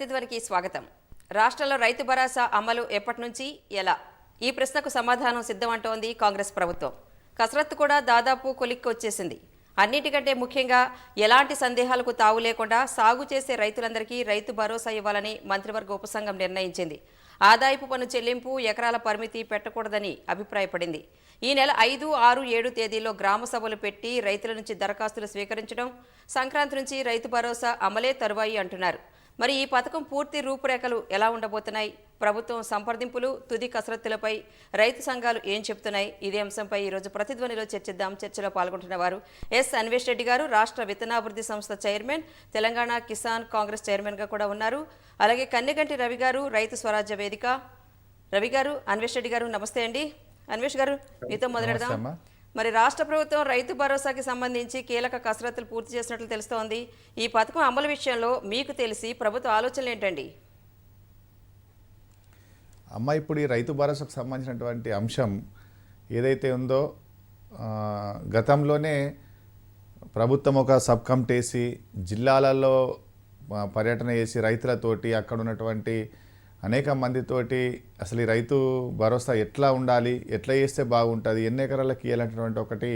ప్రతిధ్వనికి స్వాగతం. రాష్ట్రంలో రైతు భరోసా అమలు ఎప్పటి నుంచి ఎలా? ఈ ప్రశ్నకు సమాధానం సిద్ధమంటోంది కాంగ్రెస్ ప్రభుత్వం. కసరత్తు కూడా దాదాపు కొలిక్కి వచ్చేసింది అన్నిటికంటే ముఖ్యంగా ఎలాంటి సందేహాలకు తావు లేకుండా సాగు చేసే రైతులందరికీ రైతు భరోసా ఇవ్వాలని మంత్రివర్గ ఉపసంఘం నిర్ణయించింది. ఆదాయపు పన్ను చెల్లింపు ఎకరాల పరిమితి పెట్టకూడదని అభిప్రాయపడింది. ఈ నెల ఐదు ఆరు ఏడు తేదీల్లో గ్రామ సభలు పెట్టి రైతుల నుంచి దరఖాస్తులు స్వీకరించడం సంక్రాంతి నుంచి రైతు భరోసా అమలే తరువాయి అంటున్నారు. మరి ఈ పథకం పూర్తి రూపురేఖలు ఎలా ఉండబోతున్నాయి? ప్రభుత్వం సంప్రదింపులు తుది కసరత్తులపై రైతు సంఘాలు ఏం చెప్తున్నాయి? ఇదే అంశంపై ఈరోజు ప్రతిధ్వనిలో చర్చిద్దాం. చర్చలో పాల్గొంటున్న వారు ఎస్ అన్వేష్ రెడ్డి గారు రాష్ట్ర విత్తనాభివృద్ధి సంస్థ చైర్మన్ తెలంగాణ కిసాన్ కాంగ్రెస్ చైర్మన్గా కూడా ఉన్నారు. అలాగే కన్నెగంటి రవి గారు రైతు స్వరాజ్య వేదిక. రవి గారు అన్వేష్ రెడ్డి గారు నమస్తే అండి. అన్వేష్ గారు మీతో మొదలెడదాం. మరి రాష్ట్ర ప్రభుత్వం రైతు భరోసాకి సంబంధించి కీలక కసరత్తులు పూర్తి చేసినట్లు తెలుస్తోంది. ఈ పథకం అమలు విషయంలో మీకు తెలిసి ప్రభుత్వ ఆలోచనలు ఏంటండి? అమ్మ ఇప్పుడు ఈ రైతు భరోసాకు సంబంధించినటువంటి అంశం ఏదైతే ఉందో గతంలోనే ప్రభుత్వం ఒక సబ్ కమిటీ వేసి జిల్లాలలో పర్యటన చేసి రైతులతోటి అక్కడ ఉన్నటువంటి అనేక మందితోటి అసలు ఈ రైతు భరోసా ఎట్లా ఉండాలి ఎట్లా చేస్తే బాగుంటుంది ఎన్ని ఎకరాలకి ఇవ్వాలంటున్నటువంటి ఒకటి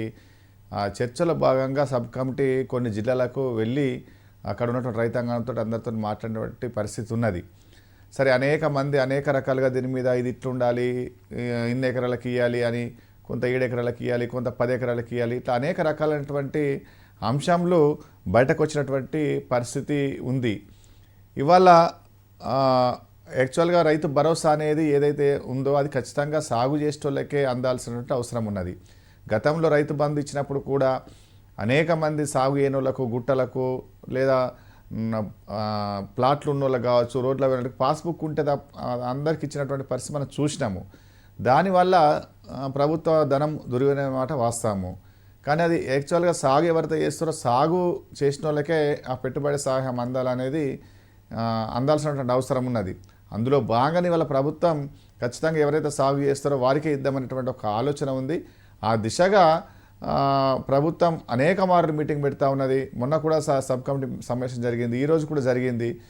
చర్చలో భాగంగా సబ్ కమిటీ కొన్ని జిల్లాలకు వెళ్ళి అక్కడ ఉన్నటువంటి రైతాంగంతో అందరితో మాట్లాడేటువంటి పరిస్థితి ఉన్నది. సరే అనేక మంది అనేక రకాలుగా దీని మీద ఇది ఇట్లుండాలి ఇన్ని ఎకరాలకు ఇవ్వాలి అని కొంత ఏడు ఎకరాలకు ఇవ్వాలి కొంత పది ఎకరాలకు ఇవ్వాలి ఇట్లా అనేక రకాలైనటువంటి అంశంలో బయటకు వచ్చినటువంటి పరిస్థితి ఉంది. ఇవాళ యాక్చువల్గా రైతు భరోసా అనేది ఏదైతే ఉందో అది ఖచ్చితంగా సాగు చేసేటోళ్ళకే అందాల్సినటువంటి అవసరం ఉన్నది. గతంలో రైతు బంధు ఇచ్చినప్పుడు కూడా అనేక మంది సాగు ఏనులకు గుట్టలకు లేదా ప్లాట్లు ఉన్నోళ్ళకి కావచ్చు రోడ్ల వెళ్ళడానికి పాస్బుక్ ఉంటే అందరికి ఇచ్చినటువంటి పరిస్థితి మనం చూసినాము. దానివల్ల ప్రభుత్వ ధనం దుర్వినియోగం మాట వాస్తాము కానీ అది యాక్చువల్గా సాగు ఎవరితో చేస్తారో సాగు చేసిన వాళ్ళకే ఆ పెట్టుబడి సహాయం అందాలనేది అందాల్సినటువంటి అవసరం ఉన్నది. అందులో భాగంగానే వాళ్ళ ప్రభుత్వం ఖచ్చితంగా ఎవరైతే సాగు చేస్తారో వారికే ఇద్దామనేటువంటి ఒక ఆలోచన ఉంది. ఆ దిశగా ప్రభుత్వం అనేక మార్లు మీటింగ్ పెడతా ఉన్నది. మొన్న కూడా స- సబ్ కమిటీ సమావేశం జరిగింది. ఈరోజు కూడా జరిగింది.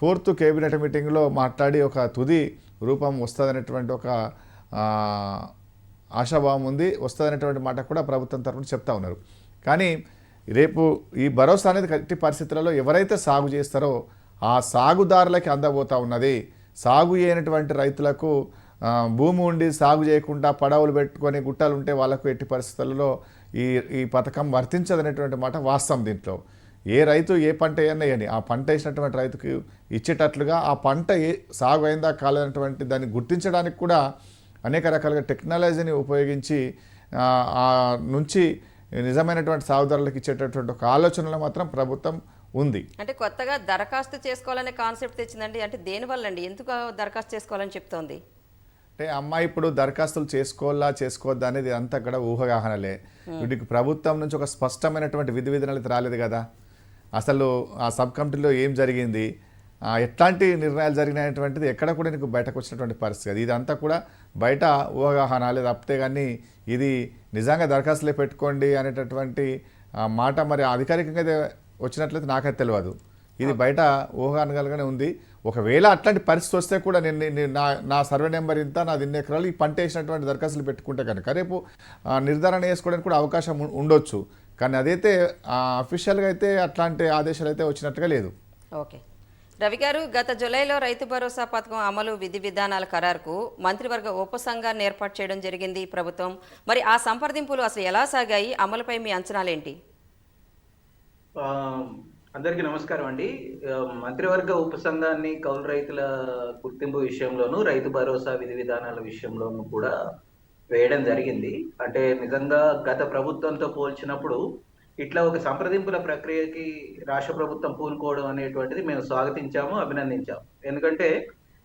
ఫోర్త్ కేబినెట్ మీటింగ్లో మాట్లాడి ఒక తుది రూపం వస్తుందనేటువంటి ఒక ఆశాభావం ఉంది. వస్తుందనేటువంటి మాట కూడా ప్రభుత్వం తరఫున చెప్తా ఉన్నారు. కానీ రేపు ఈ భరోసా అనేది కట్టి పరిస్థితులలో ఎవరైతే సాగు చేస్తారో ఆ సాగుదారులకి అందబోతా ఉన్నది. సాగు చేయనటువంటి రైతులకు భూమి ఉండి సాగు చేయకుండా పడవలు పెట్టుకొని గుట్టలు ఉంటే వాళ్ళకు ఎట్టి పరిస్థితులలో ఈ ఈ పథకం వర్తించదనేటువంటి మాట వాస్తవం దీంట్లో. ఏ రైతు ఏ పంట వేయని ఆ పంట వేసినటువంటి రైతుకు ఇచ్చేటట్లుగా ఆ పంట ఏ సాగు అయిందా కాలేనటువంటి దాన్ని గుర్తించడానికి కూడా అనేక రకాలుగా టెక్నాలజీని ఉపయోగించి ఆ, నుంచి నిజమైనటువంటి సాగుదారులకు ఇచ్చేటటువంటి ఒక ఆలోచనలో మాత్రం ప్రభుత్వం ఉంది. అంటే కొత్తగా దరఖాస్తు చేసుకోవాలనే కాన్సెప్ట్ తెచ్చిందండి. అంటే దేనివల్ల అండి ఎందుకు దరఖాస్తు చేసుకోవాలని చెప్తోంది? అంటే అమ్మాయి ఇప్పుడు దరఖాస్తులు చేసుకోవాలా చేసుకోవద్దా అనేది అంతా కూడా ఊహగాహనలే. వీటికి ప్రభుత్వం నుంచి ఒక స్పష్టమైనటువంటి విధి విధానాలు రాలేదు కదా. అసలు ఆ సబ్ కమిటీలో ఏం జరిగింది? ఎట్లాంటి నిర్ణయాలు జరిగినటువంటిది ఎక్కడ కూడా నీకు బయటకు వచ్చినటువంటి పరిస్థితి అది. ఇదంతా కూడా బయట ఊహాగాహనాలే తప్పితే కానీ ఇది నిజంగా దరఖాస్తులే పెట్టుకోండి అనేటటువంటి మాట మరి అధికారికంగా వచ్చినట్లయితే నాకైతే తెలియదు ఇది బయట ఊహానుగానే ఉంది. ఒకవేళ అట్లాంటి పరిస్థితి వస్తే కూడా నేను నా నా సర్వే నెంబర్ ఇంత నాది ఇన్ని ఎకరాలు ఈ పంట వేసినటువంటి దరఖాస్తులు పెట్టుకుంటే కనుక రేపు నిర్ధారణ చేసుకోవడానికి కూడా అవకాశం ఉండొచ్చు. కానీ అదైతే అఫీషియల్గా అయితే అట్లాంటి ఆదేశాలు అయితే వచ్చినట్టుగా లేదు. ఓకే. రవి గారు గత జూలైలో రైతు భరోసా పథకం అమలు విధి విధానాల ఖరారుకు మంత్రివర్గ ఉపసంఘాన్ని ఏర్పాటు చేయడం జరిగింది ప్రభుత్వం. మరి ఆ సంప్రదింపులు అసలు ఎలా సాగాయి? అమలుపై మీ అంచనాలేంటి? అందరికీ నమస్కారం అండి. మంత్రివర్గ ఉపసంఘాన్ని కౌలు రైతుల గుర్తింపు విషయంలోనూ రైతు భరోసా విధి విధానాల విషయంలోనూ కూడా వేయడం జరిగింది. అంటే నిజంగా గత ప్రభుత్వంతో పోల్చినప్పుడు ఇట్లా ఒక సంప్రదింపుల ప్రక్రియకి రాష్ట్ర ప్రభుత్వం పూనుకోవడం అనేటువంటిది మేము స్వాగతించాము అభినందించాము. ఎందుకంటే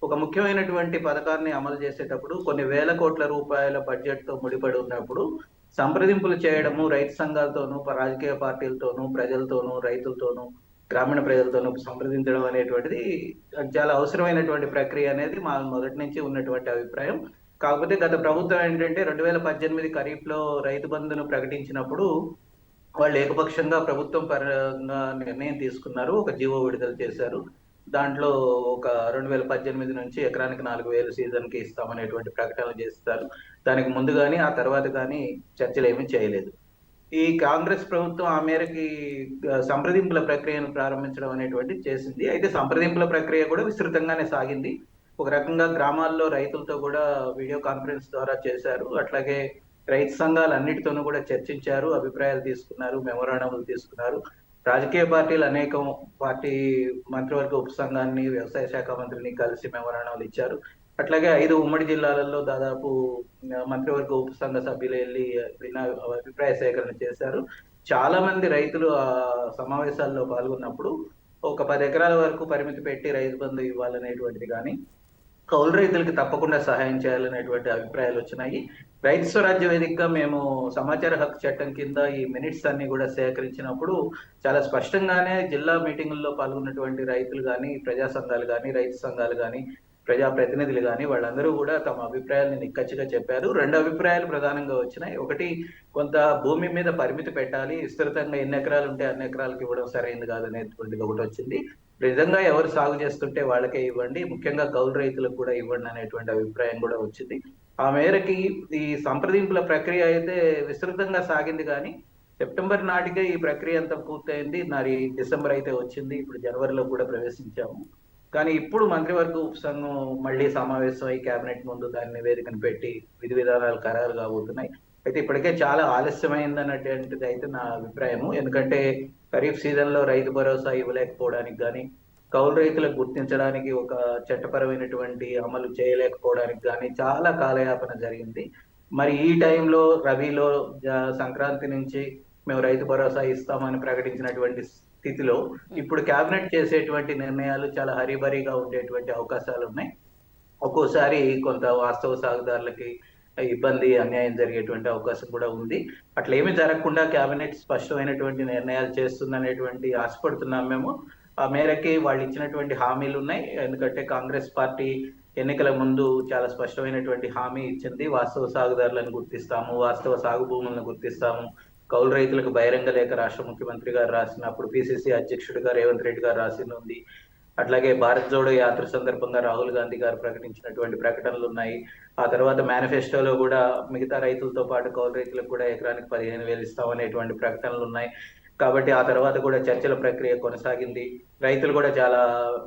ఒక ముఖ్యమైనటువంటి పథకాన్ని అమలు చేసేటప్పుడు కొన్ని వేల కోట్ల రూపాయల బడ్జెట్తో ముడిపడి ఉన్నప్పుడు సంప్రదింపులు చేయడము రైతు సంఘాలతోనూ రాజకీయ పార్టీలతోనూ ప్రజలతోనూ రైతులతోనూ గ్రామీణ ప్రజలతోనూ సంప్రదించడం అనేటువంటిది చాలా అవసరమైనటువంటి ప్రక్రియ అనేది మా మొదటి నుంచి ఉన్నటువంటి అభిప్రాయం. కాకపోతే గత ప్రభుత్వం ఏంటంటే రెండు వేల పద్దెనిమిది ఖరీఫ్లో రైతు బంధును ప్రకటించినప్పుడు వాళ్ళు ఏకపక్షంగా ప్రభుత్వం పరంగా నిర్ణయం తీసుకున్నారు ఒక జీవో విడుదల చేశారు. దాంట్లో ఒక రెండు వేల పద్దెనిమిది నుంచి ఎకరానికి నాలుగు వేలు సీజన్కి ఇస్తామనేటువంటి ప్రకటనలు చేస్తారు. దానికి ముందు కానీ ఆ తర్వాత కానీ చర్చలు ఏమీ చేయలేదు. ఈ కాంగ్రెస్ ప్రభుత్వం ఆ మేరకి సంప్రదింపుల ప్రక్రియను ప్రారంభించడం అనేటువంటిది చేసింది. అయితే సంప్రదింపుల ప్రక్రియ కూడా విస్తృతంగానే సాగింది. ఒక రకంగా గ్రామాల్లో రైతులతో కూడా వీడియో కాన్ఫరెన్స్ ద్వారా చేశారు. అట్లాగే రైతు సంఘాలు అన్నిటితోనూ కూడా చర్చించారు అభిప్రాయాలు తీసుకున్నారు మెమోరాండంలు తీసుకున్నారు. రాజకీయ పార్టీలు అనేకం పార్టీ మంత్రివర్గ ఉపసంఘాన్ని వ్యవసాయ శాఖ మంత్రిని కలిసి మెమోరాండాలు ఇచ్చారు. అట్లాగే ఐదు ఉమ్మడి జిల్లాలలో దాదాపు మంత్రివర్గ ఉపసంఘ సభ్యులు వెళ్ళి విన్న అభిప్రాయ సేకరణ చేశారు. చాలా మంది రైతులు ఆ సమావేశాల్లో పాల్గొన్నప్పుడు ఒక పది ఎకరాల వరకు పరిమితి పెట్టి రైతు బంధు ఇవ్వాలనేటువంటిది కానీ కౌలు రైతులకు తప్పకుండా సహాయం చేయాలనేటువంటి అభిప్రాయాలు వచ్చినాయి. రైతు స్వరాజ్య వేదికగా మేము సమాచార హక్కు చట్టం కింద ఈ మినిట్స్ అన్ని కూడా సేకరించినప్పుడు చాలా స్పష్టంగానే జిల్లా మీటింగుల్లో పాల్గొన్నటువంటి రైతులు కానీ ప్రజా సంఘాలు కానీ రైతు సంఘాలు కానీ ప్రజా ప్రతినిధులు కానీ వాళ్ళందరూ కూడా తమ అభిప్రాయాలను నిక్కచ్చిగా చెప్పారు. రెండు అభిప్రాయాలు ప్రధానంగా వచ్చినాయి. ఒకటి కొంత భూమి మీద పరిమితి పెట్టాలి. విస్తృతంగా ఎన్ని ఎకరాలు ఉంటే అన్ని ఎకరాలకు ఇవ్వడం సరైనది కాదనేటువంటిది ఒకటి వచ్చింది. నిజంగా ఎవరు సాగు చేస్తుంటే వాళ్ళకే ఇవ్వండి ముఖ్యంగా కౌలు రైతులకు కూడా ఇవ్వండి అనేటువంటి అభిప్రాయం కూడా వచ్చింది. ఆ మేరకి ఈ సంప్రదింపుల ప్రక్రియ అయితే విస్తృతంగా సాగింది కానీ సెప్టెంబర్ నాటికే ఈ ప్రక్రియ అంతా పూర్తయింది. మరి డిసెంబర్ అయితే వచ్చింది ఇప్పుడు జనవరిలో కూడా ప్రవేశించాము. కానీ ఇప్పుడు మంత్రివర్గ ఉపసంఘం మళ్ళీ సమావేశం అయి కేబినెట్ ముందు దాని నివేదికను పెట్టి విధి విధానాలు ఖరారు కాబోతున్నాయి. అయితే ఇప్పటికే చాలా ఆలస్యమైంది అన్నటువంటిది అయితే నా అభిప్రాయము. ఎందుకంటే ఖరీఫ్ సీజన్లో రైతు భరోసా ఇవ్వలేకపోవడానికి కానీ కౌలు రైతులకు గుర్తించడానికి ఒక చట్టపరమైనటువంటి అమలు చేయలేకపోవడానికి కానీ చాలా కాలయాపన జరిగింది. మరి ఈ టైంలో రబీలో సంక్రాంతి నుంచి మేము రైతు భరోసా ఇస్తామని ప్రకటించినటువంటి స్థితిలో ఇప్పుడు కేబినెట్ చేసేటువంటి నిర్ణయాలు చాలా హరిబరిగా ఉండేటువంటి అవకాశాలు ఉన్నాయి ఒక్కోసారి కొంత వాస్తవ సాగుదారులకి ఇబ్బంది అన్యాయం జరిగేటువంటి అవకాశం కూడా ఉంది. అట్లా ఏమీ జరగకుండా కేబినెట్ స్పష్టమైనటువంటి నిర్ణయాలు చేస్తుందనేటువంటి ఆశపడుతున్నాం మేము. ఆ మేరకి వాళ్ళు ఇచ్చినటువంటి హామీలు ఉన్నాయి. ఎందుకంటే కాంగ్రెస్ పార్టీ ఎన్నికల ముందు చాలా స్పష్టమైనటువంటి హామీ ఇచ్చింది. వాస్తవ సాగుదారులను గుర్తిస్తాము వాస్తవ సాగు భూములను గుర్తిస్తాము. కౌలు రైతులకు బహిరంగ లేఖ రాష్ట్ర ముఖ్యమంత్రి గారు రాసినప్పుడు పిసిసి అధ్యక్షుడిగా రేవంత్ రెడ్డి గారు రాసింది ఉంది. అట్లాగే భారత్ జోడో యాత్ర సందర్భంగా రాహుల్ గాంధీ గారు ప్రకటించినటువంటి ప్రకటనలు ఉన్నాయి. ఆ తర్వాత మేనిఫెస్టోలో కూడా మిగతా రైతులతో పాటు కౌలు రైతులకు కూడా ఎకరానికి పదిహేను వేలు ఇస్తామనేటువంటి ప్రకటనలు ఉన్నాయి. కాబట్టి ఆ తర్వాత కూడా చర్చల ప్రక్రియ కొనసాగింది. రైతులు కూడా చాలా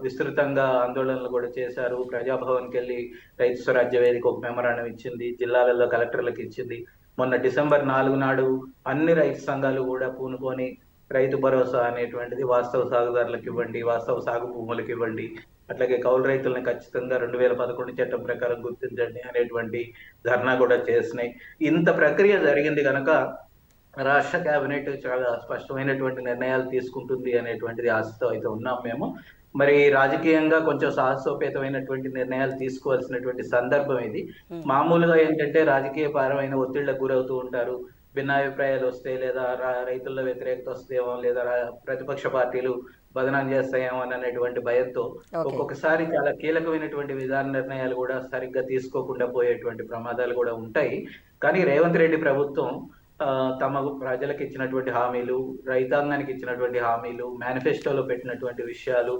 విస్తృతంగా ఆందోళనలు కూడా చేశారు. ప్రజాభవన్కి వెళ్ళి రైతు స్వరాజ్య వేదిక ఒక మెమరాండం ఇచ్చింది. జిల్లాలలో కలెక్టర్లకు ఇచ్చింది. మొన్న డిసెంబర్ నాలుగు నాడు అన్ని రైతు సంఘాలు కూడా పూనుకొని రైతు భరోసా అనేటువంటిది వాస్తవ సాగుదారులకు ఇవ్వండి వాస్తవ సాగు భూములకు ఇవ్వండి. అట్లాగే కౌలు రైతులను ఖచ్చితంగా రెండు వేల పదకొండు చట్టం ప్రకారం గుర్తించండి అనేటువంటి ధర్నా కూడా చేసినాయి. ఇంత ప్రక్రియ జరిగింది కనుక రాష్ట్ర కేబినెట్ చాలా స్పష్టమైనటువంటి నిర్ణయాలు తీసుకుంటుంది అనేటువంటిది ఆశతో అయితే ఉన్నాం మేము. మరి రాజకీయంగా కొంచెం సాహసోపేతమైనటువంటి నిర్ణయాలు తీసుకోవాల్సినటువంటి సందర్భం ఇది. మామూలుగా ఏంటంటే రాజకీయ పరమైన ఒత్తిళ్ళకు గురవుతూ ఉంటారు. భిన్నాభిప్రాయాలు వస్తే లేదా రైతుల్లో వ్యతిరేకత వస్తేమో లేదా ప్రతిపక్ష పార్టీలు బదనాం చేస్తాయేమో అనేటువంటి భయంతో. ఒక్కొక్కసారి చాలా కీలకమైనటువంటి విధాన నిర్ణయాలు కూడా సరిగ్గా తీసుకోకుండా పోయేటువంటి ప్రమాదాలు కూడా ఉంటాయి కానీ రేవంత్ రెడ్డి ప్రభుత్వం తమ ప్రజలకు ఇచ్చినటువంటి హామీలు రైతాంగానికి ఇచ్చినటువంటి హామీలు మేనిఫెస్టోలో పెట్టినటువంటి విషయాలు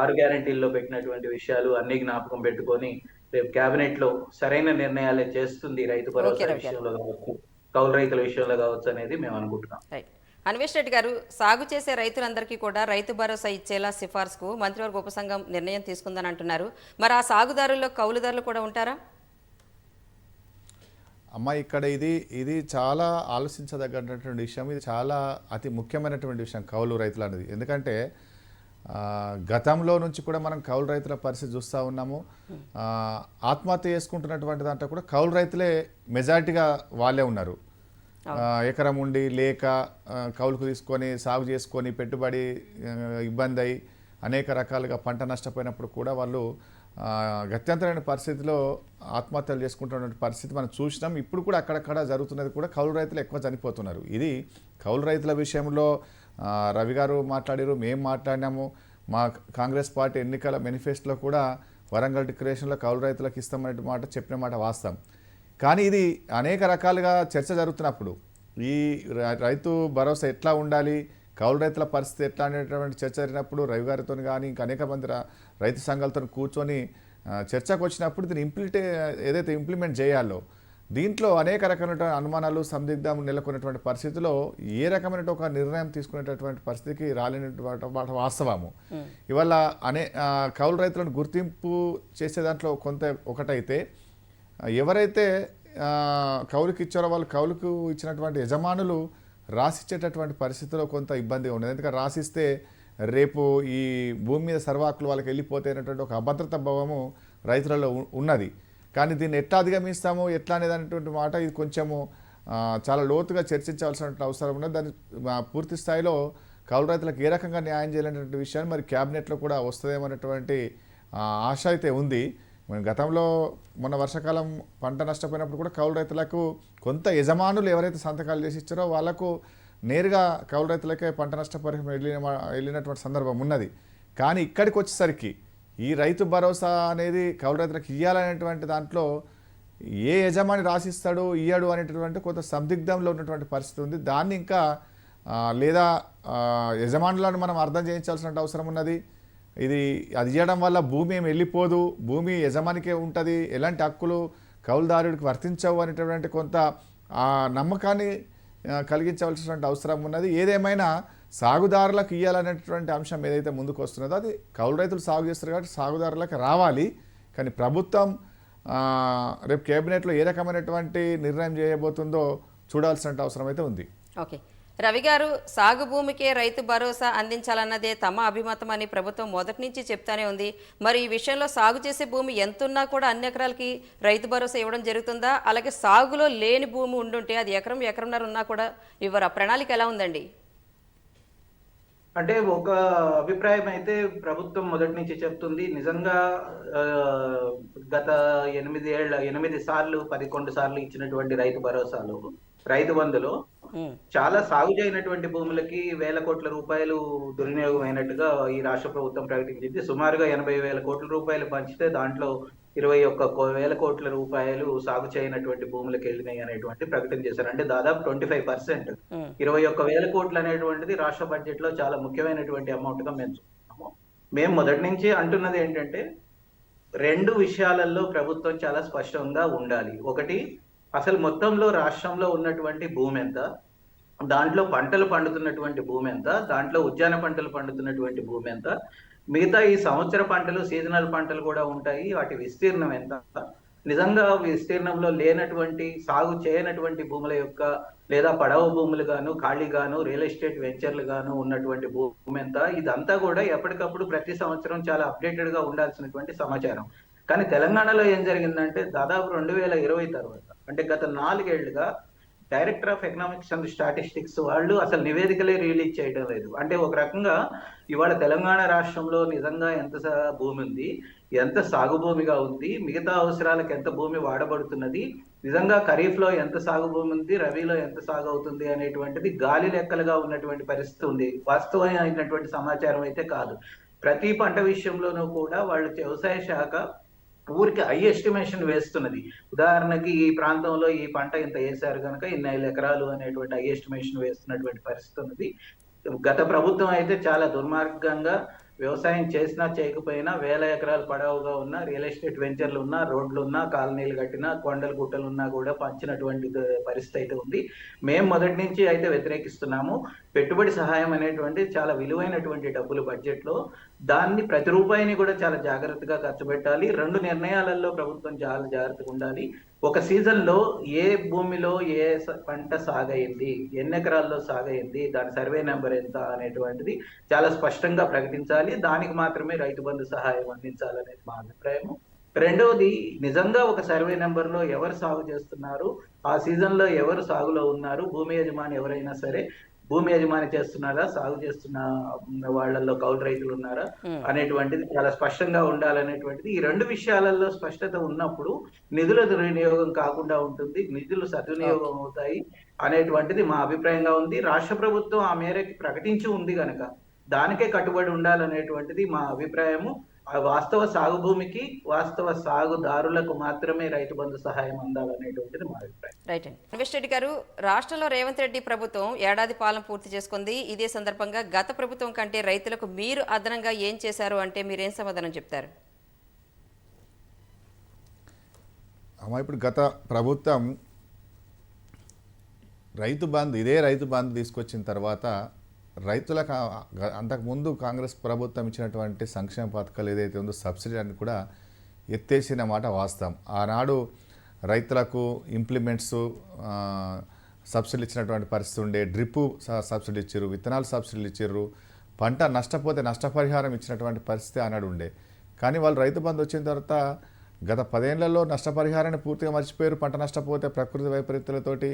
ఆరు గ్యారంటీల్లో పెట్టినటువంటి విషయాలు అన్ని జ్ఞాపకం పెట్టుకొని రేపు కేబినెట్లో సరైన నిర్ణయాలే చేస్తుంది రైతు భరోసా. విషయంలో కౌలు రైతుల విషయంలో కావచ్చు అనేది మేము అనుకుంటున్నాం. రైట్ అన్వేష్ రెడ్డి గారు సాగు చేసే రైతులందరికీ కూడా రైతు భరోసా ఇచ్చేలా సిఫార్సుకు మంత్రివర్గ ఉపసంఘం నిర్ణయం తీసుకుందని అంటున్నారు. మరి ఆ సాగుదారుల్లో కౌలుదారులు కూడా ఉంటారా? అమ్మ ఇక్కడ ఇది ఇది చాలా ఆలోచించదగ్గటువంటి విషయం. ఇది చాలా అతి ముఖ్యమైనటువంటి విషయం కౌలు రైతులు అనేది. ఎందుకంటే గతంలో నుంచి కూడా మనం కౌలు రైతుల పరిస్థితి చూస్తూ ఉన్నాము. ఆత్మహత్య చేసుకుంటున్నటువంటి దాంట్లో కూడా కౌలు రైతులే మెజారిటీగా వాళ్ళే ఉన్నారు. ఎకరం ఉండి లేక కౌలుకు తీసుకొని సాగు చేసుకొని పెట్టుబడి ఇబ్బంది అయి అనేక రకాలుగా పంట నష్టపోయినప్పుడు కూడా వాళ్ళు గత్యంతరమైన పరిస్థితిలో ఆత్మహత్యలు చేసుకుంటున్నటువంటి పరిస్థితి మనం చూసినాం. ఇప్పుడు కూడా అక్కడక్కడ జరుగుతున్నది కూడా కౌలు రైతులు ఎక్కువ చనిపోతున్నారు. ఇది కౌలు రైతుల విషయంలో రవిగారు రవి గారు మాట్లాడారు మేము మాట్లాడినాము. మా కాంగ్రెస్ పార్టీ ఎన్నికల మేనిఫెస్టోలో కూడా వరంగల్ డిక్లరేషన్లో కౌలు రైతులకు ఇస్తామనే మాట చెప్పిన మాట వాస్తవం. కానీ ఇది అనేక రకాలుగా చర్చ జరుగుతున్నప్పుడు ఈ రైతు భరోసా ఎట్లా ఉండాలి కౌలు రైతుల పరిస్థితి ఎట్లా అనేటువంటి చర్చ జరిగినప్పుడు రవి గారితో కానీ ఇంకా అనేక మంది రైతు సంఘాలతో కూర్చొని చర్చకు వచ్చినప్పుడు దీన్ని ఇంప్లిటే ఏదైతే ఇంప్లిమెంట్ చేయాలో దీంట్లో అనేక రకమైన అనుమానాలు సందిగ్ధం నెలకొన్నటువంటి పరిస్థితిలో ఏ రకమైన ఒక నిర్ణయం తీసుకునేటటువంటి పరిస్థితికి రాలేనటువంటి వాస్తవము. ఇవాళ అనే కౌలు రైతులను గుర్తింపు చేసే దాంట్లో కొంత ఒకటైతే ఎవరైతే కౌలుకి ఇచ్చారో వాళ్ళు కౌలుకు ఇచ్చినటువంటి యజమానులు రాసిచ్చేటటువంటి పరిస్థితిలో కొంత ఇబ్బందిగా ఉండేది. ఎందుకంటే రాసిస్తే రేపు ఈ భూమి మీద సర్వాకులు వాళ్ళకి వెళ్ళిపోతే అనేటువంటి ఒక అభద్రత భావము రైతులలో ఉ- ఉన్నది. కానీ దీన్ని ఎట్లా అధిగమిస్తాము ఎట్లా అనేది అనేటువంటి మాట ఇది కొంచెము చాలా లోతుగా చర్చించాల్సిన అవసరం ఉన్నది. దాన్ని పూర్తి స్థాయిలో కౌలు రైతులకు ఏ రకంగా న్యాయం చేయాలనేటువంటి విషయాన్ని మరి క్యాబినెట్లో కూడా వస్తుందేమో అనేటువంటి ఆశ అయితే ఉంది. మన గతంలో మొన్న వర్షాకాలం పంట నష్టపోయినప్పుడు కూడా కౌలు రైతులకు కొంత యజమానులు ఎవరైతే సంతకాలు చేసి ఇచ్చారో వాళ్ళకు నేరుగా కౌలు రైతులకే పంట నష్టపరిహారం వెళ్ళిన వెళ్ళినటువంటి సందర్భం ఉన్నది. కానీ ఇక్కడికి వచ్చేసరికి ఈ రైతు భరోసా అనేది కౌలు రైతులకు ఇవ్వాలనేటువంటి దాంట్లో ఏ యజమాని రాసిస్తాడు ఇయ్యాడు అనేటటువంటి కొంత సందిగ్ధంలో ఉన్నటువంటి పరిస్థితి ఉంది. దాన్ని ఇంకా లేదా యజమానులను మనం అర్థం చేయించాల్సిన అవసరం ఉన్నది. ఇది అది ఇవ్వడం వల్ల భూమి ఏమి వెళ్ళిపోదు. భూమి యజమానికే ఉంటుంది. ఎలాంటి హక్కులు కౌలుదారుడికి వర్తించవు అనేటటువంటి కొంత ఆ నమ్మకాన్ని కలిగించవలసినటువంటి అవసరం ఉన్నది. ఏదేమైనా సాగుదారులకు ఇవ్వాలనేటువంటి అంశం ఏదైతే ముందుకు వస్తున్నదో అది కౌలు రైతులు సాగు చేస్తారు కాబట్టి సాగుదారులకు రావాలి. కానీ ప్రభుత్వం రేపు కేబినెట్లో ఏ రకమైనటువంటి నిర్ణయం చేయబోతుందో చూడాల్సిన అవసరం అయితే ఉంది. ఓకే. రవి గారు సాగు భూమికే రైతు భరోసా అందించాలన్నదే తమ అభిమతం అని ప్రభుత్వం మొదటి నుంచి చెప్తానే ఉంది. మరి ఈ విషయంలో సాగు చేసే భూమి ఎంతున్నా కూడా అన్ని ఎకరాలకి రైతు భరోసా ఇవ్వడం జరుగుతుందా? అలాగే సాగులో లేని భూమి ఉండుంటే అది ఎకరం ఎకరంన్నర ఉన్నా కూడా ఇవ్వరా ప్రణాళిక ఎలా ఉందండి? అంటే ఒక అభిప్రాయం అయితే ప్రభుత్వం మొదటి నుంచి చెప్తుంది. నిజంగా గత ఎనిమిది ఏళ్ళ ఎనిమిది సార్లు పదకొండు సార్లు ఇచ్చినటువంటి రైతు భరోసాలు రైతు బంధులో చాలా సాగు చేయనటువంటి భూములకి వేల కోట్ల రూపాయలు దుర్వినియోగం అయినట్టుగా ఈ రాష్ట్ర ప్రభుత్వం ప్రకటించింది. సుమారుగా ఎనభై వేల కోట్ల రూపాయలు పంచితే దాంట్లో ఇరవై ఒక్క వేల కోట్ల రూపాయలు సాగు చేయనటువంటి భూములకు వెళ్ళినాయి అనేటువంటి ప్రకటన చేశారు. అంటే దాదాపు ట్వంటీ ఫైవ్ పర్సెంట్. ఇరవై ఒక్క వేల కోట్లు అనేటువంటిది రాష్ట్ర బడ్జెట్లో చాలా ముఖ్యమైనటువంటి అమౌంట్గా మేము చూస్తున్నాము. మేము మొదటి నుంచి అంటున్నది ఏంటంటే రెండు విషయాలలో ప్రభుత్వం చాలా స్పష్టంగా ఉండాలి. ఒకటి అసలు మొత్తంలో రాష్ట్రంలో ఉన్నటువంటి భూమి ఎంత? దాంట్లో పంటలు పండుతున్నటువంటి భూమి ఎంత? దాంట్లో ఉద్యాన పంటలు పండుతున్నటువంటి భూమి ఎంత? మిగతా ఈ సంవత్సర పంటలు సీజనల్ పంటలు కూడా ఉంటాయి. వాటి విస్తీర్ణం ఎంత? నిజంగా విస్తీర్ణంలో లేనటువంటి సాగు చేయనటువంటి భూముల యొక్క లేదా పడవ భూములు గాను ఖాళీ గాను రియల్ ఎస్టేట్ వెంచర్లు గాను ఉన్నటువంటి భూమి ఎంత? ఇదంతా కూడా ఎప్పటికప్పుడు ప్రతి సంవత్సరం చాలా అప్డేటెడ్గా ఉండాల్సినటువంటి సమాచారం. కానీ తెలంగాణలో ఏం జరిగిందంటే దాదాపు రెండు వేల ఇరవై తర్వాత అంటే గత నాలుగేళ్ళుగా director of economics and statistics వాళ్ళు అసలు నివేదికలే రిలీజ్ చేయడం లేదు. అంటే ఒక రకంగా ఇవాళ తెలంగాణ రాష్ట్రంలో నిజంగా ఎంత భూమి ఉంది ఎంత సాగు భూమిగా ఉంది మిగతా అవసరాలకు ఎంత భూమి వాడబడుతున్నది నిజంగా ఖరీఫ్లో ఎంత సాగు భూమి ఉంది రబీలో ఎంత సాగు అవుతుంది అనేటువంటిది గాలి లెక్కలుగా ఉన్నటువంటి పరిస్థితి ఉంది. వాస్తవమైనటువంటి సమాచారం అయితే కాదు. ప్రతి పంట విషయంలోనూ కూడా వాళ్ళు వ్యవసాయ శాఖ ఊరికి ఐ ఎస్టిమేషన్ వేస్తున్నది. ఉదాహరణకి ఈ ప్రాంతంలో ఈ పంట ఇంత వేశారు కనుక ఇన్ని ఐదు ఎకరాలు అనేటువంటి ఐ ఎస్టిమేషన్ వేస్తున్నటువంటి పరిస్థితి ఉన్నది. గత ప్రభుత్వం అయితే చాలా దుర్మార్గంగా వ్యవసాయం చేసినా చేయకపోయినా వేల ఎకరాలు పడవగా ఉన్న రియల్ ఎస్టేట్ వెంచర్లు ఉన్నా రోడ్లు ఉన్నా కాలనీలు కట్టినా కొండలు గుట్టలు ఉన్నా కూడా పంచినటువంటి పరిస్థితి అయితే ఉంది. మేము మొదటి నుంచి అయితే వ్యతిరేకిస్తున్నాము. పెట్టుబడి సహాయం అనేటువంటి చాలా విలువైనటువంటి డబ్బులు బడ్జెట్లో దాన్ని ప్రతి రూపాయిని కూడా చాలా జాగ్రత్తగా ఖర్చు పెట్టాలి. రెండు నిర్ణయాలలో ప్రభుత్వం చాలా జాగ్రత్తగా ఉండాలి. ఒక సీజన్లో ఏ భూమిలో ఏ పంట సాగైంది ఎన్ని ఎకరాల్లో సాగైంది దాని సర్వే నెంబర్ ఎంత అనేటువంటిది చాలా స్పష్టంగా ప్రకటించాలి. దానికి మాత్రమే రైతు బంధు సహాయం అందించాలనేది మా అభిప్రాయం రెండవది నిజంగా ఒక సర్వే నెంబర్లో ఎవరు సాగు చేస్తున్నారు? ఆ సీజన్లో ఎవరు సాగులో ఉన్నారు? భూమి యజమాని ఎవరైనా సరే భూమి యజమాని చేస్తున్నారా? సాగు చేస్తున్న వాళ్ళల్లో కౌలు రైతులు ఉన్నారా. అనేటువంటిది చాలా స్పష్టంగా ఉండాలనేటువంటిది. ఈ రెండు విషయాలలో స్పష్టత ఉన్నప్పుడు నిధుల దుర్వినియోగం కాకుండా ఉంటుంది. నిధులు సద్వినియోగం అవుతాయి అనేటువంటిది మా అభిప్రాయంగా ఉంది. రాష్ట్ర ప్రభుత్వం ఆ మేరకు ప్రకటించి ఉంది గనక దానికే కట్టుబడి ఉండాలనేటువంటిది మా అభిప్రాయము. ఆ వాస్తవ సాగు భూమికి వాస్తవ సాగుదారులకు మాత్రమే రైతు బంధు సహాయం అందాలనేటువంటిది మా అభిప్రాయం. రైట్ అండి. గారు రాష్ట్రంలో రేవంత్ రెడ్డి ప్రభుత్వం ఏడాది పాలన పూర్తి చేసుకుంది. ఇదే సందర్భంగా గత ప్రభుత్వం కంటే రైతులకు మీరు అదనంగా ఏం చేశారు అంటే మీరేం సమాధానం చెప్తారు? అమ్మ ఇప్పుడు గత ప్రభుత్వం రైతు బంధు ఇదే రైతు బంధు తీసుకొచ్చిన తర్వాత రైతులకు అంతకుముందు కాంగ్రెస్ ప్రభుత్వం ఇచ్చినటువంటి సంక్షేమ పథకాలు ఏదైతే ఉందో సబ్సిడీ అని కూడా ఎత్తేసిన మాట వాస్తవం. ఆనాడు రైతులకు ఇంప్లిమెంట్స్ సబ్సిడీ ఇచ్చినటువంటి పరిస్థితి ఉండే డ్రిప్పు సబ్సిడీ ఇచ్చారు విత్తనాలు సబ్సిడీలు ఇచ్చారు పంట నష్టపోతే నష్టపరిహారం ఇచ్చినటువంటి పరిస్థితి ఆనాడు ఉండే. కానీ వాళ్ళు రైతు బంధు వచ్చిన తర్వాత గత పదేళ్ళలో నష్టపరిహారాన్ని పూర్తిగా మర్చిపోయారు. పంట నష్టపోతే ప్రకృతి వైపరీత్యాలతోటి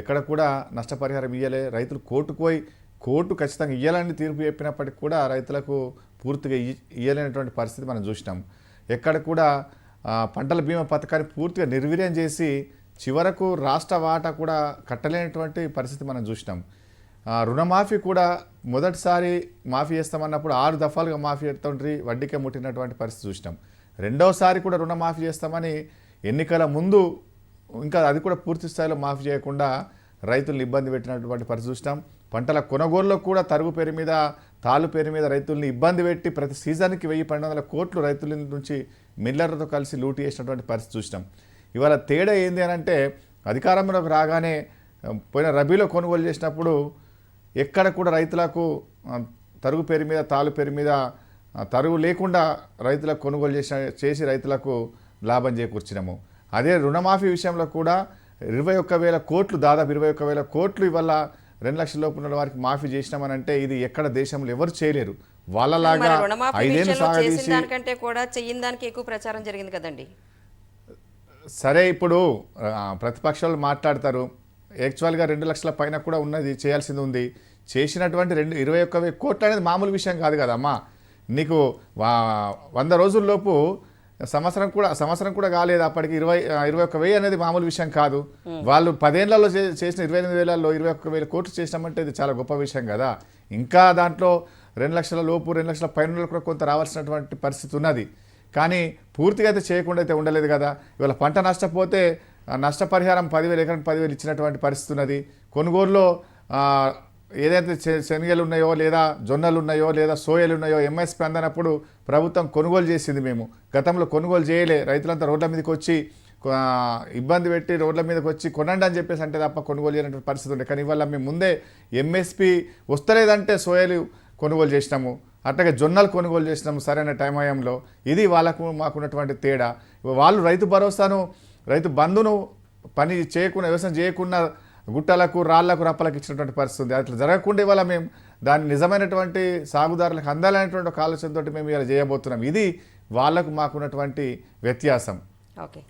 ఎక్కడ కూడా నష్టపరిహారం ఇవ్వలే రైతులు కోర్టుకు పోయి కోర్టు ఖచ్చితంగా ఇయ్యాలని తీర్పు చెప్పినప్పటికీ కూడా రైతులకు పూర్తిగా ఇయ్యలేనటువంటి పరిస్థితి మనం చూసినాం. ఎక్కడ కూడా పంటల బీమా పథకాన్ని పూర్తిగా నిర్వీర్యం చేసి చివరకు రాష్ట్ర వాటా కూడా కట్టలేనటువంటి పరిస్థితి మనం చూసినాం. రుణమాఫీ కూడా మొదటిసారి మాఫీ చేస్తామన్నప్పుడు ఆరు దఫాలుగా మాఫీ చేస్తుండ్రి వడ్డీకే ముట్టినటువంటి పరిస్థితి చూసినాం. రెండోసారి కూడా రుణమాఫీ చేస్తామని ఎన్నికల ముందు ఇంకా అది కూడా పూర్తి స్థాయిలో మాఫీ చేయకుండా రైతులను ఇబ్బంది పెట్టినటువంటి పరిస్థితి చూసినాం. పంటల కొనుగోలులో కూడా తరుగు పేరు మీద తాలు పేరు మీద రైతుల్ని ఇబ్బంది పెట్టి ప్రతి సీజన్కి వెయ్యి పన్నెండు వందల కోట్లు రైతుల నుంచి మిల్లర్లతో కలిసి లూటు చేసినటువంటి పరిస్థితి చూసినాం. ఇవాళ తేడా ఏంది అని అంటే అధికారంలోకి రాగానే పోయిన రబీలో కొనుగోలు చేసినప్పుడు ఎక్కడ కూడా రైతులకు తరుగు పేరు మీద తాలు పేరు మీద తరుగు లేకుండా రైతులకు కొనుగోలు చేసిన చేసి రైతులకు లాభం చేకూర్చినాము. అదే రుణమాఫీ విషయంలో కూడా ఇరవై ఒక్క వేల కోట్లు దాదాపు ఇరవై ఒక్క వేల కోట్లు ఇవాళ రెండు లక్షల లోపు ఉన్న వారికి మాఫీ చేసినామని అంటే ఇది ఎక్కడ దేశంలో ఎవరు చేయలేరు. వాళ్ళలాగా ఐదేళ్ళు సాగదీసి దానికంటే కూడా చెయ్యని దానికి ఎక్కువ ప్రచారం జరిగింది కదండి. సరే ఇప్పుడు ప్రతిపక్షాలు మాట్లాడతారు. యాక్చువల్గా రెండు లక్షల పైన కూడా ఉన్నది చేయాల్సింది ఉంది. చేసినటువంటి రెండు ఇరవై ఒక్క కోట్లు అనేది మామూలు విషయం కాదు కదమ్మా. నీకు వంద రోజుల్లోపు సంవత్సరం కూడా సంవత్సరం కూడా కాలేదు. అప్పటికి ఇరవై ఇరవై ఒక్క వెయ్యి అనేది మామూలు విషయం కాదు. వాళ్ళు పదేళ్ళలో చేసిన ఇరవై ఎనిమిది వేలలో ఇరవై ఒక్క వేల కోట్లు చేసినామంటే ఇది చాలా గొప్ప విషయం కదా. ఇంకా దాంట్లో రెండు లక్షల లోపు రెండు లక్షల పైన కూడా కొంత రావాల్సినటువంటి పరిస్థితి ఉన్నది. కానీ పూర్తిగా అయితే చేయకుండా అయితే ఉండలేదు కదా. ఇవాళ పంట నష్టపోతే నష్టపరిహారం పదివేలు ఎకరానికి పదివేలు ఇచ్చినటువంటి పరిస్థితి ఉన్నది. కొనుగోలులో ఏదైతే శనగలు ఉన్నాయో లేదా జొన్నలు ఉన్నాయో లేదా సోయలు ఉన్నాయో ఎంఎస్పి అందనప్పుడు ప్రభుత్వం కొనుగోలు చేసింది మేము. గతంలో కొనుగోలు చేయలే. రైతులంతా రోడ్ల మీదకి వచ్చి ఇబ్బంది పెట్టి రోడ్ల మీదకి వచ్చి కొనండి అని చెప్పేసి అంటే తప్ప కొనుగోలు చేయనటువంటి పరిస్థితి ఉండే. కానీ ఇవాళ మేము ముందే ఎంఎస్పి వస్తలేదంటే సోయలు కొనుగోలు చేసినాము. అట్లాగే జొన్నలు కొనుగోలు చేసినాము సరైన టైం అయంలో ఇది వాళ్ళకు మాకున్నటువంటి తేడా. వాళ్ళు రైతు భరోసాను రైతు బంధును పని చేయకుండా వ్యవసాయం చేయకుండా గుట్టలకు రాళ్ళకు రప్పలకు ఇచ్చినటువంటి పరిస్థితి ఉంది. అట్లా జరగకుండా ఇవాళ మేము దాన్ని నిజమైనటువంటి సాగుదారులకు అందాలనేటువంటి ఒక ఆలోచనతో మేము ఇలా చేయబోతున్నాం. ఇది వాళ్ళకు మాకున్నటువంటి వ్యత్యాసం. ఓకే.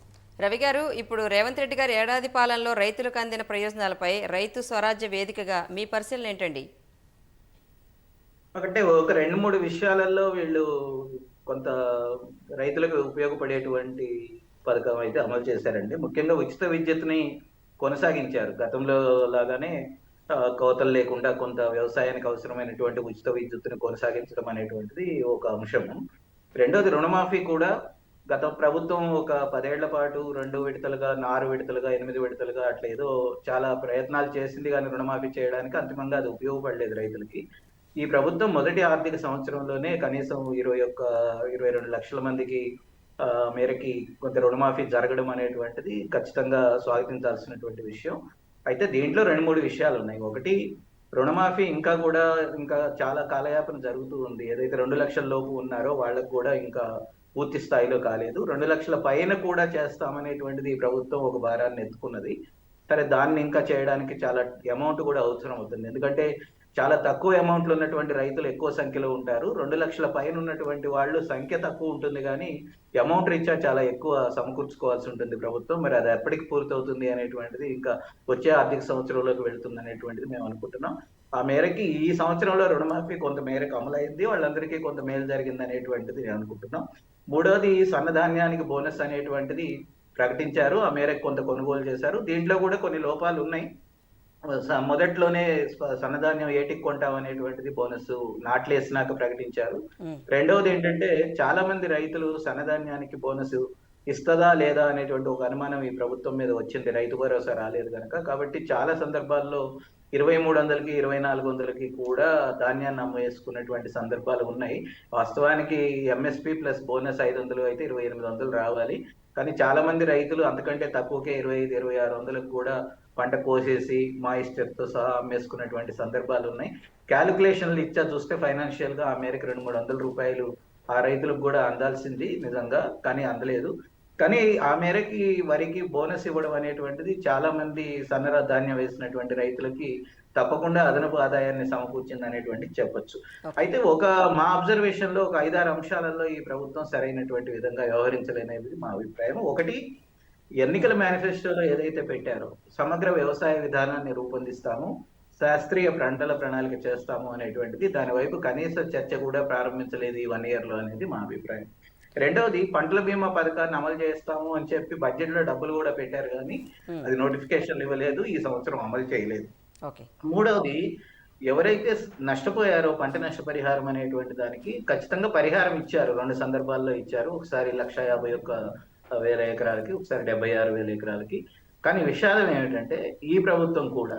రవి గారు ఇప్పుడు రేవంత్ రెడ్డి గారు ఏడాది పాలనలో రైతులకు అందిన ప్రయోజనాలపై రైతు స్వరాజ్య వేదికగా మీ పరిశీలన ఏంటండి? ఒకటే ఒక రెండు మూడు విషయాలలో వీళ్ళు కొంత రైతులకు ఉపయోగపడేటువంటి పథకం అయితే అమలు చేశారండి. ముఖ్యంగా ఉచిత విద్యుత్ని కొనసాగించారు. గతంలో లాగానే కోతలు లేకుండా కొంత వ్యవసాయానికి అవసరమైనటువంటి ఉచిత విద్యుత్తును కొనసాగించడం అనేటువంటిది ఒక అంశము. రెండోది రుణమాఫీ కూడా గత ప్రభుత్వం ఒక పదేళ్ళ పాటు రెండు విడతలుగా ఆరు విడతలుగా ఎనిమిది విడతలుగా అట్లా ఏదో చాలా ప్రయత్నాలు చేసింది కానీ రుణమాఫీ చేయడానికి అంతిమంగా అది ఉపయోగపడలేదు రైతులకి. ఈ ప్రభుత్వం మొదటి ఆర్థిక సంవత్సరంలోనే కనీసం ఇరవై ఒక్క ఇరవై రెండు లక్షల మందికి మేరకి కొంత రుణమాఫీ జరగడం అనేటువంటిది ఖచ్చితంగా స్వాగతించాల్సినటువంటి విషయం. అయితే దీంట్లో రెండు మూడు విషయాలు ఉన్నాయి. ఒకటి రుణమాఫీ ఇంకా కూడా ఇంకా చాలా కాలయాపన జరుగుతూ ఉంది. ఏదైతే రెండు లక్షల లోపు ఉన్నారో వాళ్ళకు కూడా ఇంకా పూర్తి స్థాయిలో కాలేదు. రెండు లక్షల పైన కూడా చేస్తామనేటువంటిది ప్రభుత్వం ఒక భారాన్ని ఎత్తుకున్నది. సరే దాన్ని ఇంకా చేయడానికి చాలా అమౌంట్ కూడా అవసరం అవుతుంది. ఎందుకంటే చాలా తక్కువ అమౌంట్లో ఉన్నటువంటి రైతులు ఎక్కువ సంఖ్యలో ఉంటారు. రెండు లక్షల పైన ఉన్నటువంటి వాళ్ళు సంఖ్య తక్కువ ఉంటుంది కానీ అమౌంట్ రీత్యా చాలా ఎక్కువ సమకూర్చుకోవాల్సి ఉంటుంది ప్రభుత్వం. మరి అది ఎప్పటికి పూర్తవుతుంది అనేటువంటిది ఇంకా వచ్చే ఆర్థిక సంవత్సరంలోకి వెళ్తుంది అనేటువంటిది మేము అనుకుంటున్నాం. ఆ మేరకి ఈ సంవత్సరంలో రుణమాఫీ కొంత మేరకు అమలైంది. వాళ్ళందరికీ కొంత మేలు జరిగింది అనేటువంటిది నేను అనుకుంటున్నాం. మూడోది సన్నధాన్యానికి బోనస్ అనేటువంటిది ప్రకటించారు. ఆ మేరకు కొంత కొనుగోలు చేశారు. దీంట్లో కూడా కొన్ని లోపాలు ఉన్నాయి. మొదట్లోనే సన్నధాన్యం ఏటికి కొంటాం అనేటువంటిది బోనస్ నాట్లేసినాక ప్రకటించారు. రెండవది ఏంటంటే చాలా మంది రైతులు సన్నధాన్యానికి బోనస్ ఇస్తదా లేదా అనేటువంటి ఒక అనుమానం ఈ ప్రభుత్వం మీద వచ్చింది. రైతు భరోసా రాలేదు కనుక కాబట్టి చాలా సందర్భాల్లో ఇరవై మూడు వందలకి ఇరవై నాలుగు వందలకి కూడా ధాన్యాన్ని అమ్మేసుకున్నటువంటి సందర్భాలు ఉన్నాయి. వాస్తవానికి ఎంఎస్పి ప్లస్ బోనస్ ఐదు వందలు అయితే ఇరవై ఎనిమిది వందలు రావాలి. కానీ చాలా మంది రైతులు అంతకంటే తక్కువకే ఇరవై ఐదు ఇరవై ఆరు వందలకు కూడా పంట కోసేసి మాయిశ్చర్తో సహా అమ్మేసుకున్నటువంటి సందర్భాలు ఉన్నాయి. క్యాలిక్యులేషన్లు ఇచ్చా చూస్తే ఫైనాన్షియల్గా ఆ మేరకు రెండు మూడు వందల రూపాయలు ఆ రైతులకు కూడా అందాల్సింది నిజంగా కానీ అందలేదు. కానీ ఆ మేరకి వరికి బోనస్ ఇవ్వడం అనేటువంటిది చాలా మంది సన్నర ధాన్యం వేసినటువంటి రైతులకి తప్పకుండా అదనపు ఆదాయాన్ని సమకూర్చింది అనేటువంటి చెప్పొచ్చు. అయితే ఒక మా అబ్జర్వేషన్లో ఒక ఐదారు అంశాలలో ఈ ప్రభుత్వం సరైనటువంటి విధంగా వ్యవహరించలేనేది మా అభిప్రాయం. ఒకటి ఎన్నికల మేనిఫెస్టోలో ఏదైతే పెట్టారో సమగ్ర వ్యవసాయ విధానాన్ని రూపొందిస్తాము శాస్త్రీయ పంటల ప్రణాళిక చేస్తాము అనేటువంటిది దాని వైపు కనీస చర్చ కూడా ప్రారంభించలేదు ఈ వన్ ఇయర్లో అనేది మా అభిప్రాయం. రెండవది పంటల బీమా పథకాన్ని అమలు చేస్తాము అని చెప్పి బడ్జెట్లో డబ్బులు కూడా పెట్టారు కానీ అది నోటిఫికేషన్ ఇవ్వలేదు ఈ సంవత్సరం అమలు చేయలేదు. మూడవది ఎవరైతే నష్టపోయారో పంట నష్టపరిహారం అనేటువంటి దానికి ఖచ్చితంగా పరిహారం ఇచ్చారు రెండు సందర్భాల్లో ఇచ్చారు. ఒకసారి లక్ష యాభై ఒక్క వేల ఎకరాలకి ఒకసారి డెబ్బై ఆరు వేల ఎకరాలకి. కానీ విషాదం ఏమిటంటే ఈ ప్రభుత్వం కూడా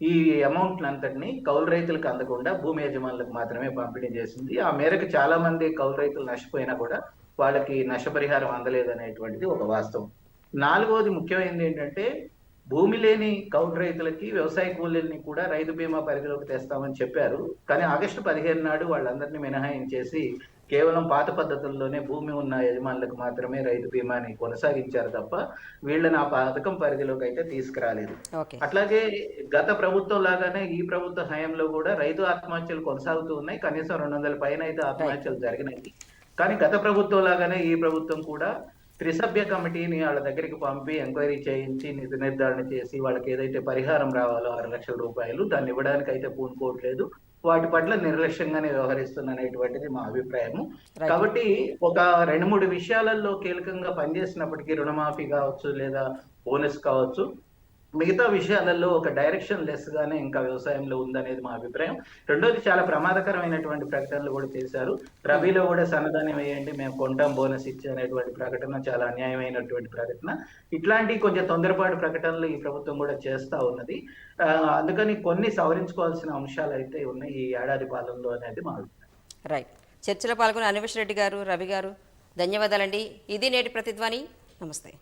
ఈ అమౌంట్ అంతటిని కౌలు రైతులకు అందకుండా భూమి యజమానులకు మాత్రమే పంపిణీ చేసింది. ఆ మేరకు చాలా మంది కౌలు రైతులు నష్టపోయినా కూడా వాళ్ళకి నష్టపరిహారం అందలేదు అనేటువంటిది ఒక వాస్తవం. నాలుగవది ముఖ్యమైనది ఏంటంటే భూమి లేని కౌలు రైతులకి వ్యవసాయ కూలీలని కూడా రైతు బీమా పరిధిలోకి తెస్తామని చెప్పారు. కానీ ఆగస్టు పదిహేను నాడు వాళ్ళందరినీ మినహాయించేసి కేవలం పాత పద్ధతుల్లోనే భూమి ఉన్న యజమానులకు మాత్రమే రైతు బీమాని కొనసాగించారు తప్ప వీళ్ళని ఆ పథకం పరిధిలోకి అయితే తీసుకురాలేదు అట్లాగే గత ప్రభుత్వం లాగానే ఈ ప్రభుత్వ హయాంలో కూడా రైతు ఆత్మహత్యలు కొనసాగుతూ ఉన్నాయి. కనీసం రెండు వందల పైన అయితే ఆత్మహత్యలు జరిగినాయి. కానీ గత ప్రభుత్వం లాగానే ఈ ప్రభుత్వం కూడా త్రిసభ్య కమిటీని వాళ్ళ దగ్గరికి పంపి ఎంక్వైరీ చేయించి నిధి నిర్ధారణ చేసి వాళ్ళకి ఏదైతే పరిహారం రావాలో ఆరు లక్షల రూపాయలు దాన్ని ఇవ్వడానికి అయితే పూనుకోవట్లేదు. వాటి పట్ల నిర్లక్ష్యంగానే వ్యవహరిస్తుంది అనేటువంటిది మా అభిప్రాయము. కాబట్టి ఒక రెండు మూడు విషయాలలో కీలకంగా పనిచేసినప్పటికీ రుణమాఫీ కావచ్చు లేదా బోనస్ కావచ్చు మిగతా విషయాలలో ఒక డైరెక్షన్ లెస్ గానే ఇంకా వ్యవసాయంలో ఉందనేది మా అభిప్రాయం. రెండోది చాలా ప్రమాదకరమైనటువంటి ప్రకటనలు కూడా చేశారు. రబీలో కూడా సన్నదానం వేయండి మేము కొంటాం బోనస్ ఇచ్చే అనేటువంటి ప్రకటన చాలా అన్యాయమైనటువంటి ప్రకటన. ఇట్లాంటి కొంచెం తొందరపాటు ప్రకటనలు ఈ ప్రభుత్వం కూడా చేస్తా ఉన్నది. అందుకని కొన్ని సవరించుకోవాల్సిన అంశాలు అయితే ఉన్నాయి ఈ ఏడాది పాలనలో అనేది మా అభిప్రాయం. రైట్ చర్చలో పాల్గొన్న అనివేష్ రెడ్డి గారు రవి గారు ధన్యవాదాలండి. ఇది నేటి ప్రతిధ్వని. నమస్తే.